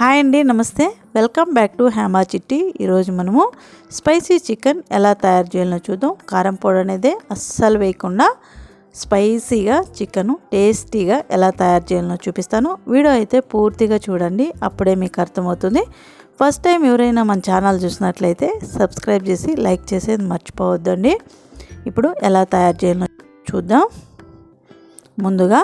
Hi అండి నమస్తే. Welcome back to Hema చిట్టి. ఈరోజు మనము స్పైసీ చికెన్ ఎలా తయారు చేయాలో చూద్దాం. కారం పొడి అనేది అస్సలు వేయకుండా స్పైసీగా చికెను టేస్టీగా ఎలా తయారు చేయాలో చూపిస్తాను. వీడియో అయితే పూర్తిగా చూడండి అప్పుడే మీకు అర్థమవుతుంది. ఫస్ట్ టైం ఎవరైనా మన ఛానల్ చూసినట్లయితే సబ్స్క్రైబ్ చేసి లైక్ చేసేది మర్చిపోవద్దండి. ఇప్పుడు ఎలా తయారు చేయాలో చూద్దాం. ముందుగా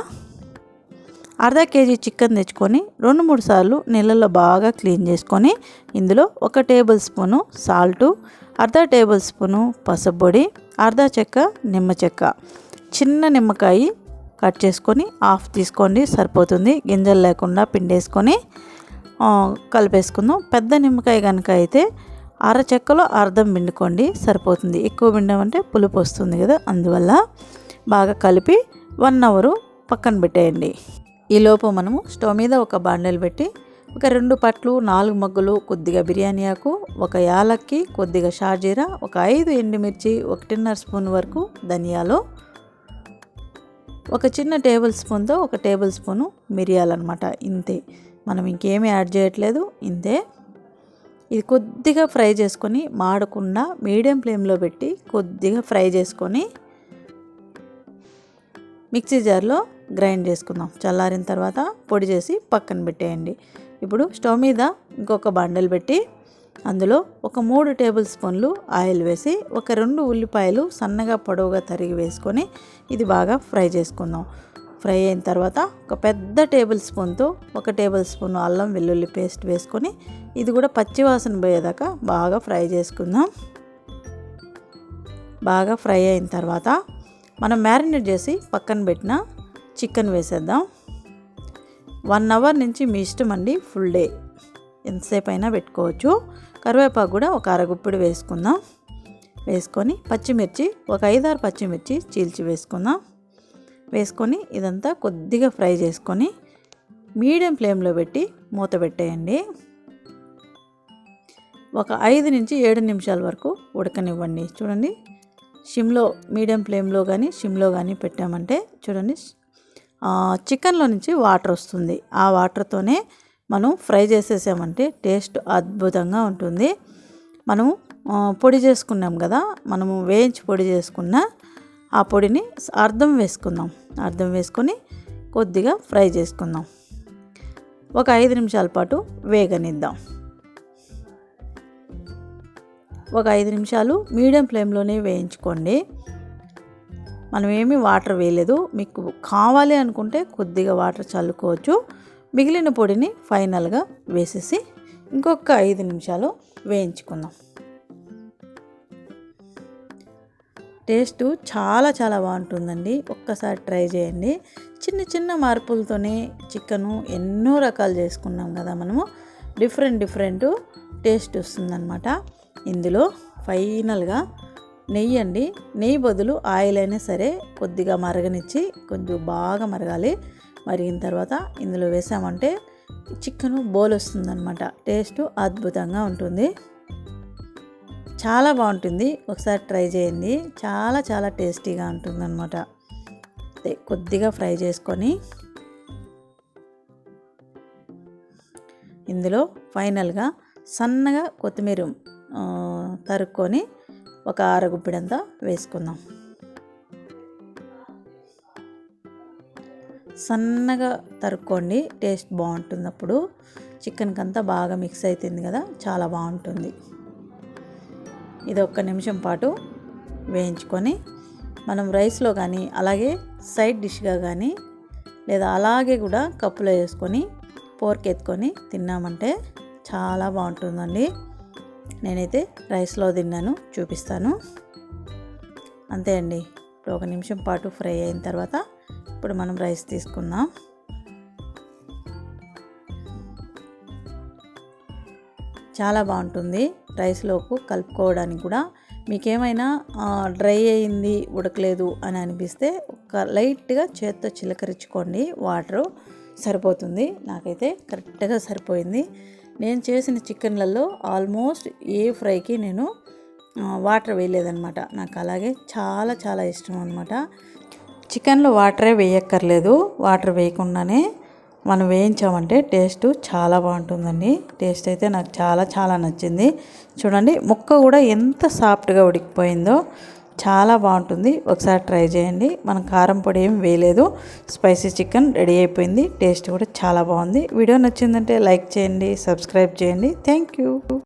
అర్ధ కేజీ చికెన్ తెచ్చుకొని రెండు మూడు సార్లు నీళ్ళల్లో బాగా క్లీన్ చేసుకొని ఇందులో ఒక టేబుల్ స్పూను సాల్టు అర్ధ టేబుల్ స్పూను పసుపొడి అర్ధ చెక్క నిమ్మ చెక్క. చిన్న నిమ్మకాయ కట్ చేసుకొని ఆఫ్ తీసుకోండి సరిపోతుంది. గింజలు లేకుండా పిండేసుకొని కలిపేసుకుందాం. పెద్ద నిమ్మకాయ కనుక అయితే అర చెక్కలో అర్ధం పిండుకోండి సరిపోతుంది. ఎక్కువ పిండమంటే పులుపు వస్తుంది కదా అందువల్ల బాగా కలిపి వన్ అవరు పక్కన పెట్టేయండి. ఈలోపు మనము స్టవ్ మీద ఒక బాండెలు పెట్టి ఒక రెండు పట్లు నాలుగు మగ్గులు కొద్దిగా బిర్యానీ ఆకు ఒక యాలక్కి కొద్దిగా షాజీరా ఒక ఐదు ఎండుమిర్చి ఒకటిన్నర స్పూన్ వరకు ధనియాలు ఒక చిన్న టేబుల్ స్పూన్తో ఒక టేబుల్ స్పూను మిరియాలన్నమాట. ఇంతే. మనం ఇంకేమీ యాడ్ చేయట్లేదు. ఇంతే. ఇది కొద్దిగా ఫ్రై చేసుకొని మాడకుండా మీడియం ఫ్లేమ్లో పెట్టి కొద్దిగా ఫ్రై చేసుకొని మిక్సీ జార్లో గ్రైండ్ చేసుకుందాం. చల్లారిన తర్వాత పొడి చేసి పక్కన పెట్టేయండి. ఇప్పుడు స్టవ్ మీద ఇంకొక బండలు పెట్టి అందులో ఒక మూడు టేబుల్ స్పూన్లు ఆయిల్ వేసి ఒక రెండు ఉల్లిపాయలు సన్నగా పొడవుగా తరిగి వేసుకొని ఇది బాగా ఫ్రై చేసుకుందాం. ఫ్రై అయిన తర్వాత ఒక పెద్ద టేబుల్ స్పూన్తో ఒక టేబుల్ స్పూన్ అల్లం వెల్లుల్లి పేస్ట్ వేసుకొని ఇది కూడా పచ్చివాసన పోయేదాకా బాగా ఫ్రై చేసుకుందాం. బాగా ఫ్రై అయిన తర్వాత మనం మ్యారినేట్ చేసి పక్కన పెట్టిన చికెన్ వేసేద్దాం. వన్ అవర్ నుంచి మీ ఇష్టం అండి ఫుల్ డే. ఎంతసేపు అయినా పెట్టుకోవచ్చు. కరివేపాకు కూడా ఒక అరగుప్పిడి వేసుకుందాం. వేసుకొని పచ్చిమిర్చి ఒక ఐదారు పచ్చిమిర్చి చీల్చి వేసుకుందాం. వేసుకొని ఇదంతా కొద్దిగా ఫ్రై చేసుకొని మీడియం ఫ్లేమ్లో పెట్టి మూత పెట్టేయండి. ఒక ఐదు నుంచి ఏడు నిమిషాల వరకు ఉడకనివ్వండి. చూడండి సిమ్లో మీడియం ఫ్లేమ్లో కానీ సిమ్లో కానీ పెట్టామంటే చూడండి చికెన్లో నుంచి వాటర్ వస్తుంది. ఆ వాటర్తోనే మనం ఫ్రై చేసేసామంటే టేస్ట్ అద్భుతంగా ఉంటుంది. మనము పొడి చేసుకున్నాం కదా మనము వేయించి పొడి చేసుకున్న ఆ పొడిని అర్థం వేసుకుందాం. అర్థం వేసుకొని కొద్దిగా ఫ్రై చేసుకుందాం. ఒక ఐదు నిమిషాల పాటు వేగనిద్దాం. ఒక ఐదు నిమిషాలు మీడియం ఫ్లేమ్లోనే వేయించుకోండి. మనం ఏమీ వాటర్ వేయలేదు. మీకు కావాలి అనుకుంటే కొద్దిగా వాటర్ చల్లుకోవచ్చు. మిగిలిన పొడిని ఫైనల్గా వేసేసి ఇంకొక ఐదు నిమిషాలు వేయించుకుందాం. టేస్ట్ చాలా చాలా బాగుంటుందండి. ఒక్కసారి ట్రై చేయండి. చిన్న చిన్న మార్పులతోనే చికెను ఎన్నో రకాలు చేసుకున్నాం కదా మనము. డిఫరెంట్ డిఫరెంట్ టేస్ట్ వస్తుందన్నమాట. ఇందులో ఫైనల్గా నెయ్యి అండి. నెయ్యి బదులు ఆయిల్ అయినా సరే కొద్దిగా మరగనిచ్చి కొంచెం బాగా మరగాలి. మరిగిన తర్వాత ఇందులో వేసామంటే చికెను బోల్ వస్తుందన్నమాట. టేస్ట్ అద్భుతంగా ఉంటుంది. చాలా బాగుంటుంది. ఒకసారి ట్రై చేయండి. చాలా చాలా టేస్టీగా ఉంటుందన్నమాట. అదే కొద్దిగా ఫ్రై చేసుకొని ఇందులో ఫైనల్గా సన్నగా కొత్తిమీర తరుక్కొని ఒక అరగుప్పిడంతా వేసుకుందాం. సన్నగా తరుక్కోండి టేస్ట్ బాగుంటుంది అప్పుడు చికెన్కి అంతా బాగా మిక్స్ అవుతుంది కదా చాలా బాగుంటుంది. ఇది ఒక్క నిమిషం పాటు వేయించుకొని మనం రైస్లో కానీ అలాగే సైడ్ డిష్గా కానీ లేదా అలాగే కూడా కప్పులో వేసుకొని పోర్క్ ఎత్తుకొని తిన్నామంటే చాలా బాగుంటుందండి. నేనైతే రైస్లో తిన్నాను చూపిస్తాను. అంతే అండి. ఇప్పుడు ఒక నిమిషం పాటు ఫ్రై అయిన తర్వాత ఇప్పుడు మనం రైస్ తీసుకుందాం. చాలా బాగుంటుంది రైస్లోకి కలుపుకోవడానికి కూడా. మీకేమైనా డ్రై అయింది ఉడకలేదు అని అనిపిస్తే ఒక లైట్గా చేత్తో చిలకరించుకోండి వాటరు సరిపోతుంది. నాకైతే కరెక్ట్గా సరిపోయింది. నేను చేసిన చికెన్లలో ఆల్మోస్ట్ ఏ ఫ్రైకి నేను వాటర్ వేయలేదనమాట నాకు అలాగే చాలా చాలా ఇష్టం అనమాట చికెన్లో వాటరే వేయక్కర్లేదు. వాటర్ వేయకుండానే మనం వేయించామంటే టేస్ట్ చాలా బాగుంటుందండి. టేస్ట్ అయితే నాకు చాలా చాలా నచ్చింది. చూడండి ముక్క కూడా ఎంత సాఫ్ట్గా ఉడికిపోయిందో. చాలా బాగుంటుంది. ఒకసారి ట్రై చేయండి. మనం కారం పొడి ఏం వేయలేదు. స్పైసీ చికెన్ రెడీ అయిపోయింది. టేస్ట్ కూడా చాలా బాగుంది. వీడియో నచ్చిందంటే లైక్ చేయండి సబ్స్క్రైబ్ చేయండి. Thank you.